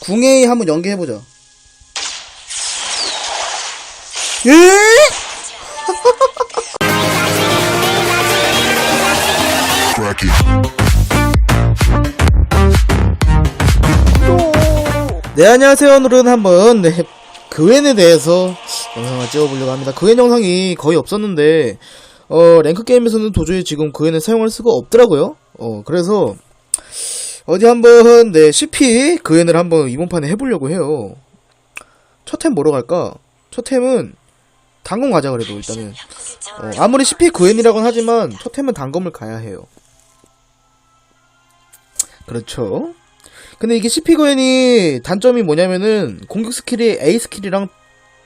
궁에이 한번 연계해보자. 예? 네, 안녕하세요. 오늘은 한번, 네, 그웬에 대해서 영상을 찍어보려고 합니다. 그웬 영상이 거의 없었는데, 어, 랭크 게임에서는 도저히 지금 그웬을 사용할 수가 없더라고요. 어, 그래서, 어디 한번, 네, CP 그웬을 한번 이번 판에 해보려고 해요. 첫 템 뭐로 갈까? 첫 템은, 단검 가자 그래도 일단은. 어, 아무리 CP 그웬이라고는 하지만, 첫 템은 단검을 가야 해요. 그렇죠. 근데 이게 CP 거엔이 단점이 뭐냐면은 공격 스킬이 A 스킬이랑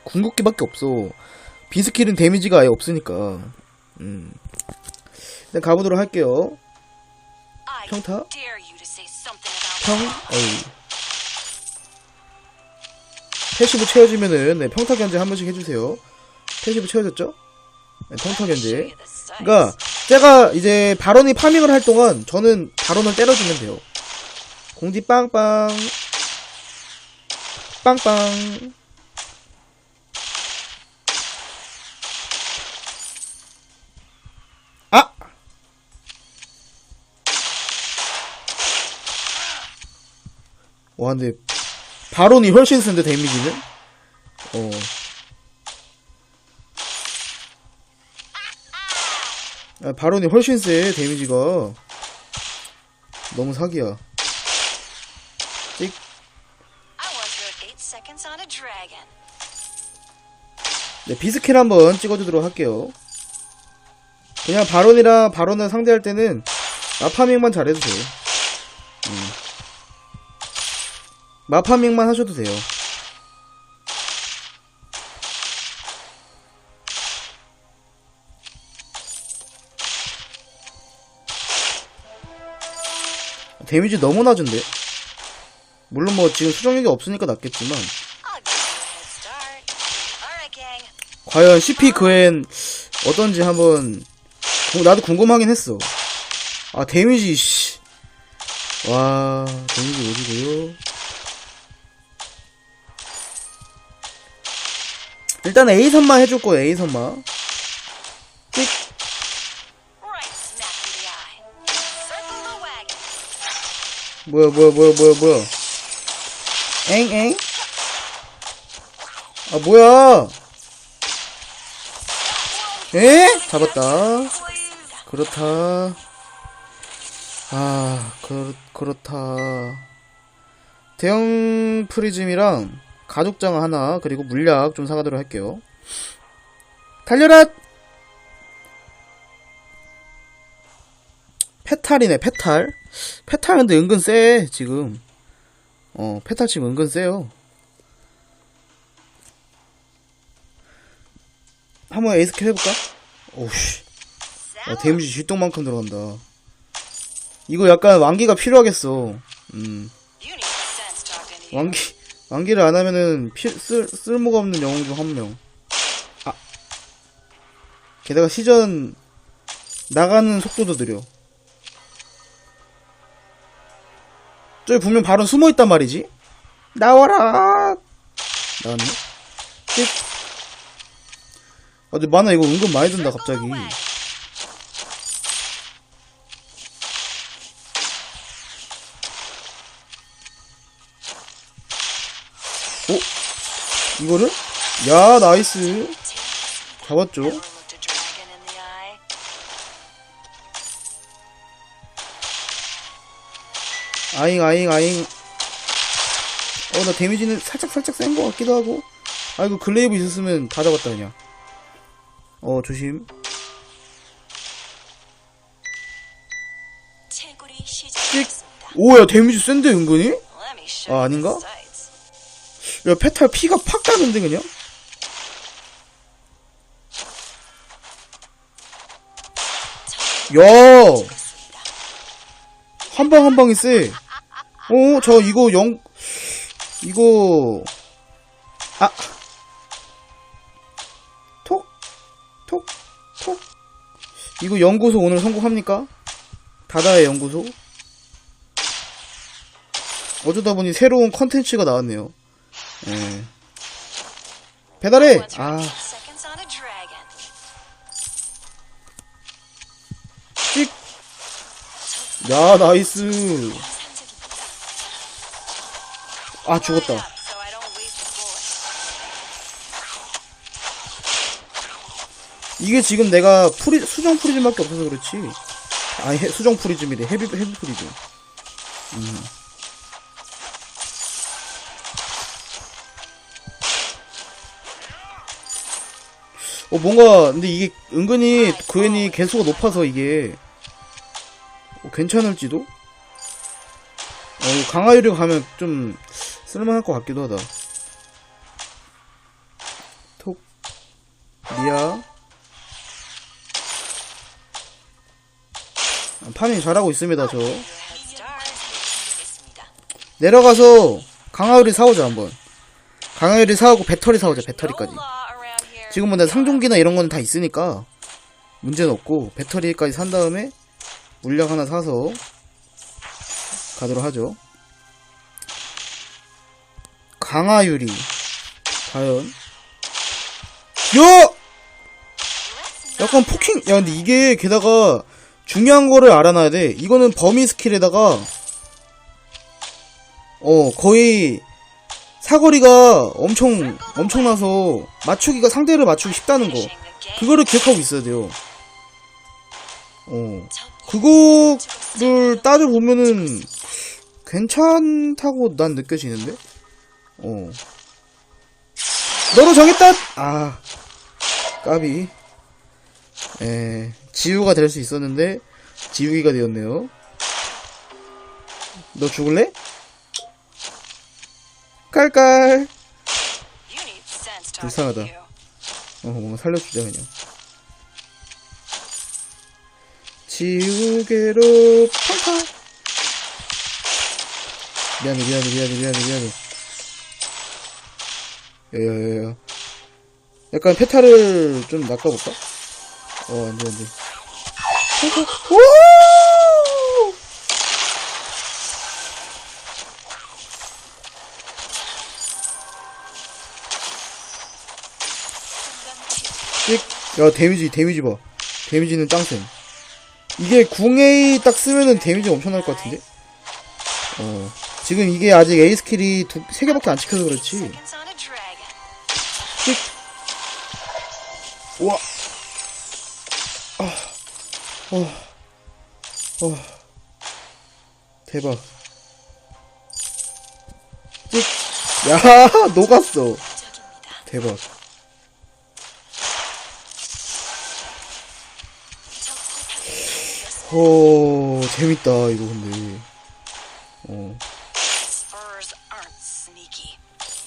궁극기밖에 없어. B 스킬은 데미지가 아예 없으니까. 음. 일단 가보도록 할게요. 평타? 평 A. 패시브 채워지면은 네, 평타 견제 한 번씩 해주세요. 패시브 채워졌죠? 네, 평타 견제. 그러니까 제가 이제 바론이 파밍을 할 동안 저는 바론을 때려주면 돼요. 공지 빵빵 빵빵 와 근데 바론이 훨씬 센데 데미지는? 어 아, 바론이 훨씬 세 데미지가 너무 사기야 찍. 네, 비스킬 한번 찍어주도록 할게요. 그냥 바론이랑 바론을 상대할 때는 마파밍만 잘해도 돼요. 음. 마파밍만 하셔도 돼요. 데미지 너무 낮은데? 물론 뭐 지금 수정력이 없으니까 낮겠지만. 과연 CP 그엔 어떤지 한번 구- 나도 궁금하긴 했어. 아 데미지 씨. 와 데미지 오지고요. 일단 A 선만 해줄 거예요 A 선만. 찍. Right smack in the eye. Circle the wagon. 뭐야 뭐야 뭐야 뭐야 뭐야. 엥 엥. 아 뭐야. 에? 잡았다. 그렇다. 아, 그, 그렇다. 대형 프리즘이랑 가죽장 하나, 그리고 물약 좀 사가도록 할게요. 달려라! 페탈이네, 페탈. 페탈 근데 은근 세, 지금. 어, 페탈 지금 은근 세요. 한번 에이스킬 해볼까? 오우씨. 아, 데미지 쥐똥만큼 들어간다. 이거 약간 왕기가 필요하겠어. 음. 왕기, 왕기를 안 하면은 피, 쓸, 쓸모가 없는 영웅 중 한 명. 아. 게다가 시전, 나가는 속도도 느려. 저기 분명 바로 숨어 있단 말이지? 나와라! 나왔네? 띡. 아, 근데 만화 이거 은근 많이 든다, 갑자기. 어? 이거를? 야, 나이스. 잡았죠? 아잉, 아잉, 아잉. 어, 나 데미지는 살짝, 살짝 센 것 같기도 하고. 아이고, 글레이브 있었으면 다 잡았다, 그냥. 어, 조심. 채굴이 시작됐습니다. 오, 야, 데미지 센데, 은근히? 아, 아닌가? 야, 페탈 피가 팍 가는데, 그냥? 야! 한 방 한 방이 세. 어, 저 이거 영, 이거, 아, 톡, 톡, 톡. 이거 연구소 오늘 성공합니까? 다다의 연구소? 어쩌다 보니 새로운 컨텐츠가 나왔네요. 예. 배달해! 아, 115 seconds on a dragon. 찍! 야, 나이스. 아, 죽었다. 이게 지금 내가 프리, 수정 프리즘밖에 없어서 그렇지. 해- 수정 프리즘이래. 헤비, 헤비 프리즘. 음. 어, 뭔가, 근데 이게 은근히 그웬이 개수가 높아서 이게, 어, 괜찮을지도? 어, 이거 강화유리 가면 좀 쓸만할 것 같기도 하다. 톡, 리아. 아, 파밍 잘하고 있습니다, 저. 내려가서 강화유리 사오자, 한번. 강화유리 사오고 배터리 사오자, 배터리까지. 지금 뭐 내가 상종기나 이런 거는 다 있으니까 문제는 없고 배터리까지 산 다음에 물약 하나 사서 가도록 하죠. 강화유리 과연 야! 약간 포킹 야 근데 이게 게다가 중요한 거를 알아놔야 돼. 이거는 범위 스킬에다가 어 거의 사거리가 엄청 엄청나서 맞추기가 상대를 맞추기 쉽다는 거. 그거를 기억하고 있어야 돼요. 어 그거를 따져 보면은 괜찮다고 난 느껴지는데. 어 너로 정했다. 아 까비. 에 지우가 될 수 있었는데 지우기가 되었네요. 너 죽을래? 깔깔. 불쌍하다. 어, 뭔가 살려주자, 그냥. 지우개로 팡팡! 미안해, 미안해, 미안해, 미안해, 미안해. 야야야야. 약간 페타를 좀 낚아볼까? 어, 안 돼, 안 돼. 팡팡! 오! 야, 데미지, 데미지 봐. 데미지는 짱센. 이게 궁A 딱 쓰면은 데미지 엄청 날 것 같은데? 어. 지금 이게 아직 A 스킬이 두, 세 개밖에 안 찍혀서 그렇지. 우와. 아. 어. 어. 대박. 찍. 야, 녹았어. 대박. 오, 재밌다, 이거 근데. 어.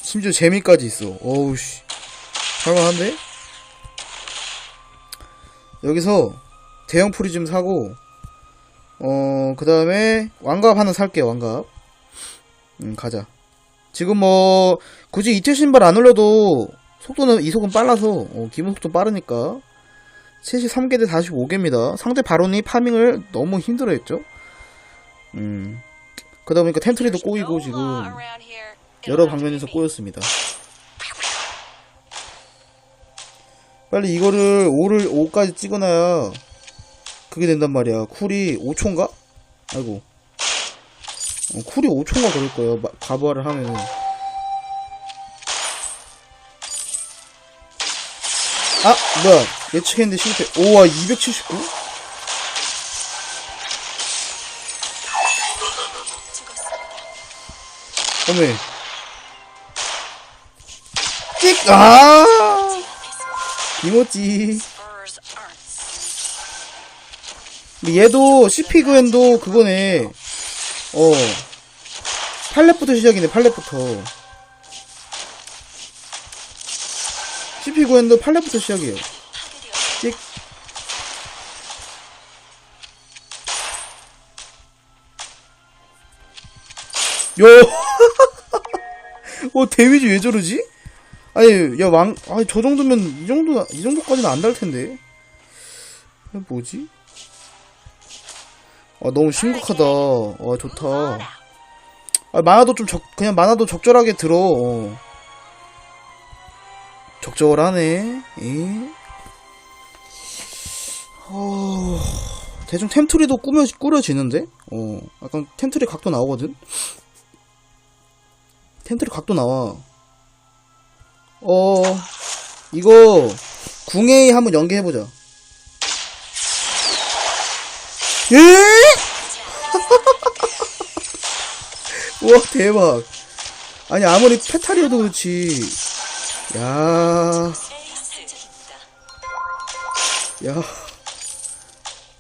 심지어 재미까지 있어. 어우, 씨. 할만한데? 여기서 대형 프리즘 사고, 어, 그 다음에 왕갑 하나 살게요, 왕갑. 음, 가자. 지금 뭐, 굳이 이틀 신발 안 올려도 속도는, 이속은 빨라서, 어, 기본 속도 빠르니까. 73개 대 45개입니다. 상대 바론이 파밍을 너무 힘들어 했죠? 음. 그러다 보니까 텐트리도 꼬이고 지금. 여러 방면에서 꼬였습니다. 빨리 이거를 5를 5까지 찍어놔야 그게 된단 말이야. 쿨이 5초인가? 아이고. 어, 쿨이 5초인가 그럴 거예요. 마- 가부화를 하면은. 아, 뭐야. 예측했는데 실패. 오와 279? 어메. 찍! 아! 이모찌. 얘도 CP 그웬도 그거네. 어. 팔렛부터 시작이네, 팔렛부터. CP 그웬도 팔렛부터 시작이에요. 찍. 요! 어, 데미지 왜 저러지? 아니, 야, 왕, 아니, 저 정도면, 이 정도, 이 정도까지는 안 달 텐데. 이게 뭐지? 아, 너무 심각하다. 아, 좋다. 아, 만화도 좀 적, 그냥 만화도 적절하게 들어. 어. 적절하네. 예. 어, 대충 템트리도 꾸며, 꾸려지는데? 어, 약간 템트리 각도 나오거든? 템트리 각도 나와. 어, 이거, 궁에 한번 연계해보자. 예? 우와, 대박. 아니, 아무리 페탈이어도 그렇지. 야, 야.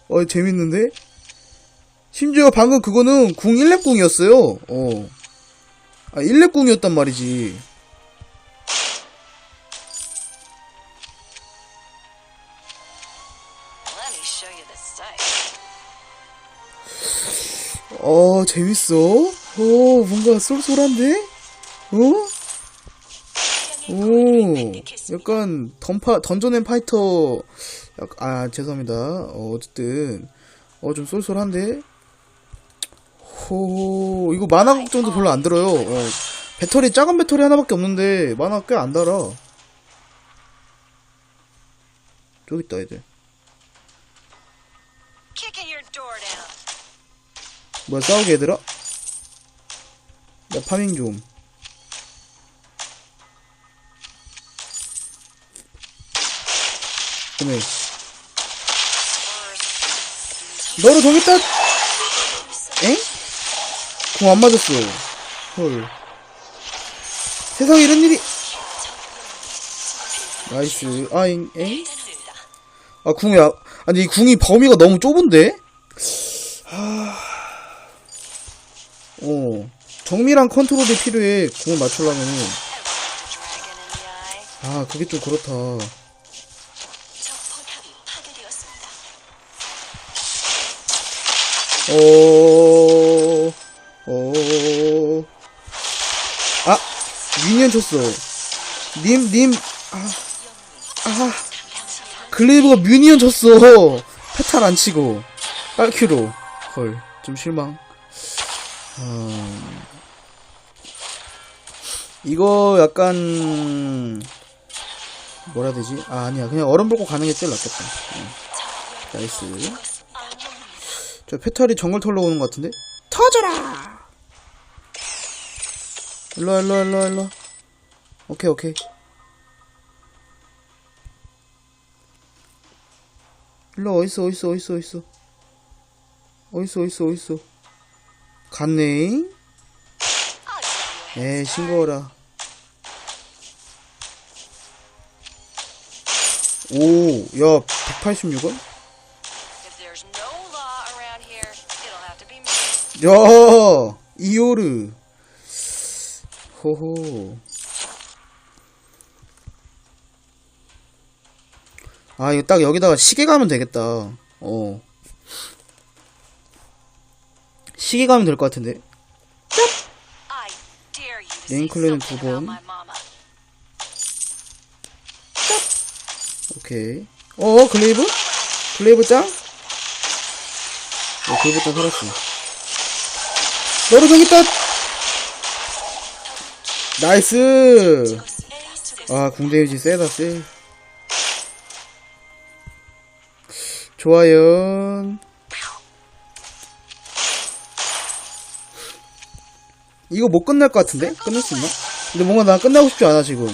어, 재밌는데? 심지어 방금 그거는 궁 1렙 궁이었어요. 어. 아, 1렙 궁이었단 말이지. 어, 재밌어. 오, 뭔가 쏠쏠한데? 어? 오, 약간 던파, 던전 앤 파이터, 약- 아, 죄송합니다. 어, 어쨌든, 어, 좀 쏠쏠한데? 호, 이거 만화 걱정도 별로 안 들어요. 어, 배터리, 작은 배터리 하나밖에 없는데, 만화 꽤 안 달아. 저기 있다, 애들. 뭐야, 싸우게 얘들아? 나 파밍 좀. 그래. 너를 정했다! 엥? 공 안 맞았어. 헐. 세상에 이런 일이! 나이스. 아, 잉, 엥? 아, 궁이, 아, 아니, 이 궁이 범위가 너무 좁은데? 어. 정밀한 컨트롤이 필요해. 궁을 eye. 아, 그게 좀 그렇다. 어, 어, 아, 미니언 쳤어. 님, 님, 아, 아, 글레이브가 미니언 쳤어. 페탈 안 치고. 빨큐로. 헐, 좀 실망. 음, 이거 약간, 뭐라 해야 되지? 아, 아니야. 그냥 얼음 붉고 가는 게 제일 낫겠다. 어. 나이스. 저 페탈이 정글 털러 오는 것 같은데? 터져라! 일로와, 일로와, 일로와, 일로와. 오케이, 오케이. 일로 어딨어, 어딨어, 어딨어, 어딨어. 어딨어, 어딨어, 어딨어. 갔네? 에 싱거워라. 오, 야, 186원? 야, 이오르. 호호. 아, 이거 딱 여기다가 시계 가면 되겠다. 어. 시계 가면 될 것 같은데. I dare you to say 링클레는 something 두 about 번. my mama. 오케이. 어, 글레이브? 글레이브 짱? 어, 글레이브 짱 살았어. 너로 저기 있다! 나이스! 아, 궁데미지 세다, 세. 좋아요. 이거 못 끝날 것 같은데? 끝낼 수 있나? 근데 뭔가 나 끝나고 싶지 않아, 지금.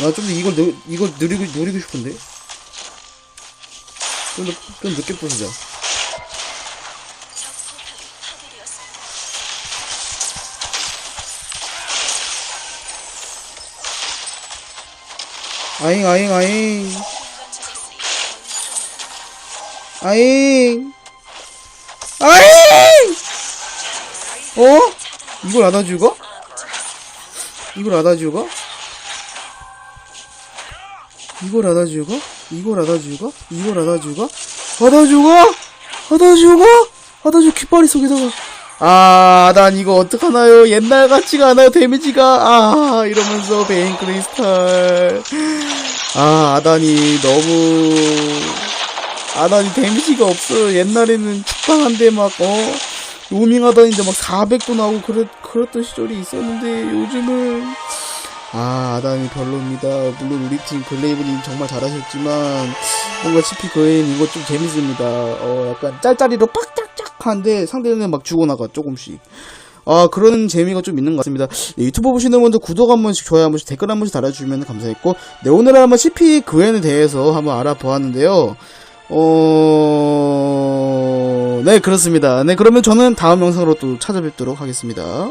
나 좀 더 이걸, 느, 이걸 누리고, 누리고 싶은데? 좀 더, 좀 늦게 부수자. 아잉, 아잉, 아잉. 아잉. 아잉! 어? 이걸 안아주고? 이걸 안아주고? 이걸 안아주고? 이걸 안아주고? 이걸 안아주고? 안아주고? 안아주고? 안아주고 깃발이 속에다가 아, 난 이거 어떡하나요? 옛날 같지가 않아요, 데미지가. 아, 이러면서 베인 크리스탈. 아, 아단이 너무, 아단이 데미지가 없어요. 옛날에는 축방한데 막, 어, 로밍하다 이제 막 400도 나오고 그랬, 그랬던 시절이 있었는데 요즘은 아 아담이 별로입니다 물론 우리 팀 글레이브님 정말 잘하셨지만 뭔가 CP 그인 이거 좀 재밌습니다 어 약간 짤짤이로 빡 짝짝한데 상대는 막 죽어나가 조금씩. 아 그런 재미가 좀 있는 것 같습니다. 네, 유튜브 보시는 분들 구독 한 번씩 좋아요 한 번씩 댓글 한 번씩 달아주시면 감사했고 네 오늘은 한번 CP 그웬에 대해서 한번 알아보았는데요. 어... 네 그렇습니다. 네 그러면 저는 다음 영상으로 또 찾아뵙도록 하겠습니다